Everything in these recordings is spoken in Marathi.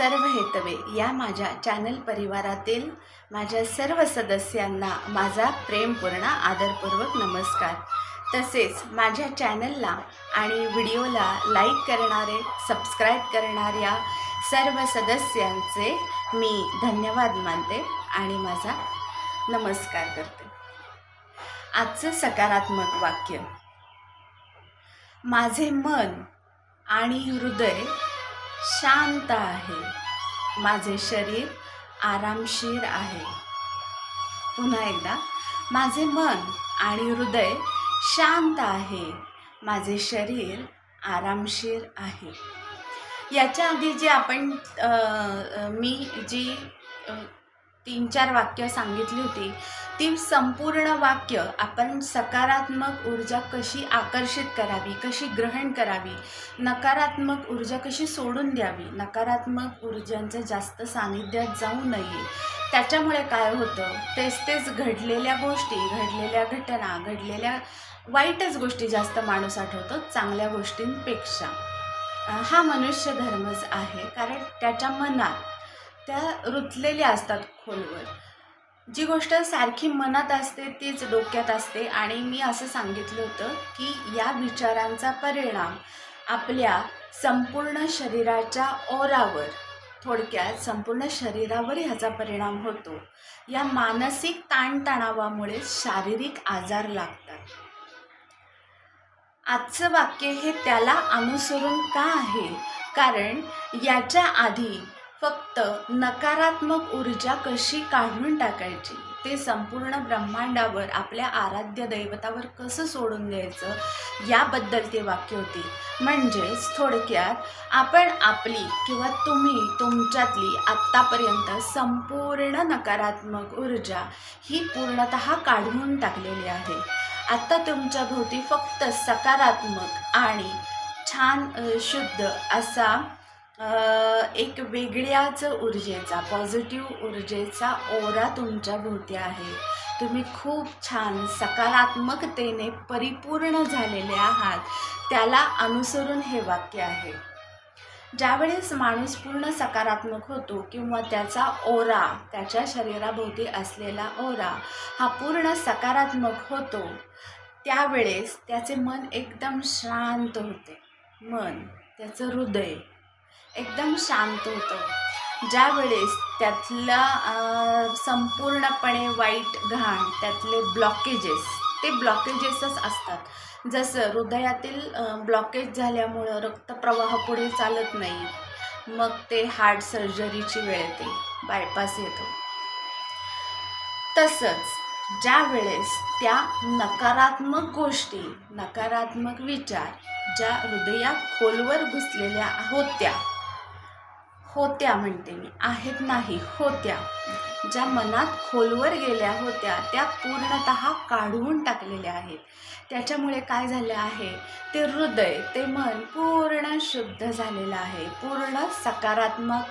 सर्व हेतवे या माझ्या चॅनल परिवारातील माझ्या सर्व सदस्यांना माझा प्रेमपूर्ण आदरपूर्वक नमस्कार. तसेच माझ्या चॅनलला आणि व्हिडिओला लाईक करणारे सबस्क्राईब करणाऱ्या सर्व सदस्यांचे मी धन्यवाद मानते आणि माझा नमस्कार करते. आजचं सकारात्मक वाक्य. माझे मन आणि हृदय शांत आहे. माझे शरीर आरामशीर आहे. पुन्हा एकदा माझे मन आणि हृदय शांत आहे. माझे शरीर आरामशीर आहे. याच्या आधी जे आपण मी जी तीन चार वाक्य सांगितली होती. ती संपूर्ण वाक्य आपण सकारात्मक ऊर्जा कशी आकर्षित करावी कशी ग्रहण करावी नकारात्मक ऊर्जा कशी सोडून द्यावी नकारात्मक ऊर्जांचं जास्त सानिध्यात जाऊ नये त्याच्यामुळे काय होतं? तेच तेच घडलेल्या गोष्टी घडलेल्या घटना घडलेल्या वाईटच गोष्टी जास्त माणूस आठवतो चांगल्या गोष्टींपेक्षा. हा मनुष्य धर्मच आहे कारण त्याच्या मनात त्या रुतलेल्या असतात खोलवर. जी गोष्ट सारखी मनात असते तीच डोक्यात असते. आणि मी असं सांगितलं होतं की या विचारांचा परिणाम आपल्या संपूर्ण शरीराच्या ओरावर थोडक्यात संपूर्ण शरीरावर ह्याचा परिणाम होतो. या मानसिक ताणतणावामुळे शारीरिक आजार लागतात. आजचं वाक्य हे त्याला अनुसरून का आहे? कारण याच्या आधी फक्त नकारात्मक ऊर्जा कशी काढून टाकायची? ते संपूर्ण ब्रह्मांडावर आपल्या आराध्य दैवतावर कसं सोडून द्यायचं? याबद्दल ते वाक्य होती. म्हणजेच थोडक्यात आपण आपली किंवा तुम्ही तुमच्यातली आत्तापर्यंत संपूर्ण नकारात्मक ऊर्जा ही पूर्णतः काढून टाकलेली आहे. आत्ता तुमच्या भोवती फक्त सकारात्मक आणि छान शुद्ध असा एक वेगळ्याच ऊर्जेचा पॉझिटिव्ह ऊर्जेचा ओरा तुमच्या भोवती आहे. तुम्ही खूप छान सकारात्मकतेने परिपूर्ण झालेले आहात. त्याला अनुसरून हे वाक्य आहे. ज्यावेळेस माणूस पूर्ण सकारात्मक होतो किंवा त्याचा ओरा त्याच्या शरीराभोवती असलेला ओरा हा पूर्ण सकारात्मक होतो त्यावेळेस त्याचे मन एकदम शांत होते. मन त्याचं हृदय एकदम शांत होतं. ज्यावेळेस त्यातला संपूर्णपणे वाईट घाण त्यातले ब्लॉकेजेस ते ब्लॉकेजेसच असतात. जसं हृदयातील ब्लॉकेज झाल्यामुळं रक्तप्रवाह पुढे चालत नाही मग ते हार्ट सर्जरीची वेळ येते बायपास येतो. तसंच ज्या वेळेस त्या नकारात्मक गोष्टी नकारात्मक विचार ज्या हृदयात खोलवर घुसलेल्या होत्या होत्या म्हणते मी. आहेत नाही होत्या. ज्या मनात खोलवर गेल्या होत्या त्या पूर्णतः काढून टाकलेल्या आहेत. त्याच्यामुळे काय झालं आहे? ते हृदय ते मन पूर्ण शुद्ध झालेलं आहे. पूर्ण सकारात्मक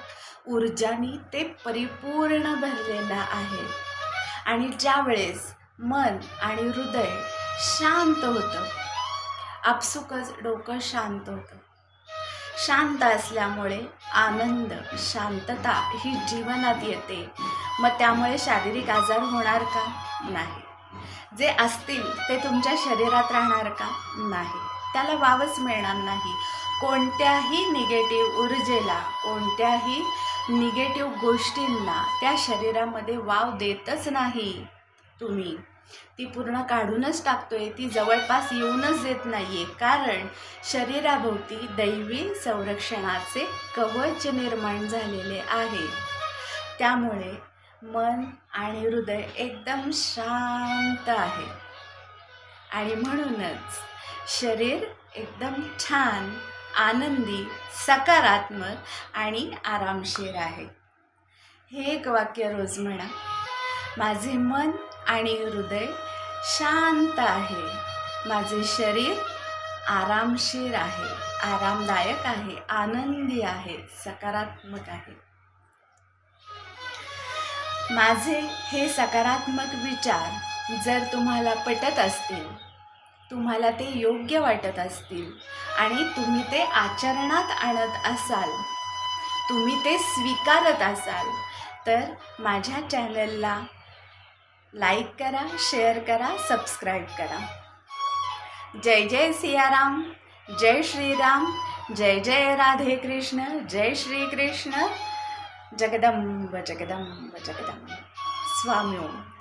ऊर्जानी ते परिपूर्ण भरलेलं आहे. आणि ज्यावेळेस मन आणि हृदय शांत होतं आपसुकच डोकं शांत होतं. शांत असल्यामुळे आनंद शांतता ही जीवनात येते. मग त्यामुळे शारीरिक आजार होणार का? नाही. जे असतील ते तुमच्या शरीरात राहणार का? नाही. त्याला वावच मिळणार नाही. कोणत्याही निगेटिव्ह ऊर्जेला कोणत्याही निगेटिव्ह गोष्टींना त्या शरीरामध्ये वाव देतच नाही तुम्ही. ती पूर्ण काढूनच टाकतोय. ती जवळपास येऊनच देत नाहीये. कारण शरीराभोवती दैवी संरक्षणाचे कवच निर्माण झालेले आहे. त्यामुळे मन आणि हृदय एकदम शांत आहे. आणि म्हणूनच शरीर एकदम छान आनंदी सकारात्मक आणि आरामशीर आहे. हे एक वाक्य रोज म्हणा. माझे मन आणि हृदय शांत आहे. माझे शरीर आरामशीर आहे. आरामदायक आहे. आनंदी आहे. सकारात्मक आहे. माझे हे सकारात्मक विचार जर तुम्हाला पटत असतील तुम्हाला ते योग्य वाटत असतील आणि तुम्ही ते आचरणात आणत असाल तुम्ही ते स्वीकारत असाल तर माझ्या चॅनलला लाईक करा शेअर करा सबस्क्राईब करा. जय जय सियाराम जय श्रीराम जय जय राधे कृष्ण जय श्री कृष्ण. जगदंब जगदंब जगदंब. स्वामी ओम.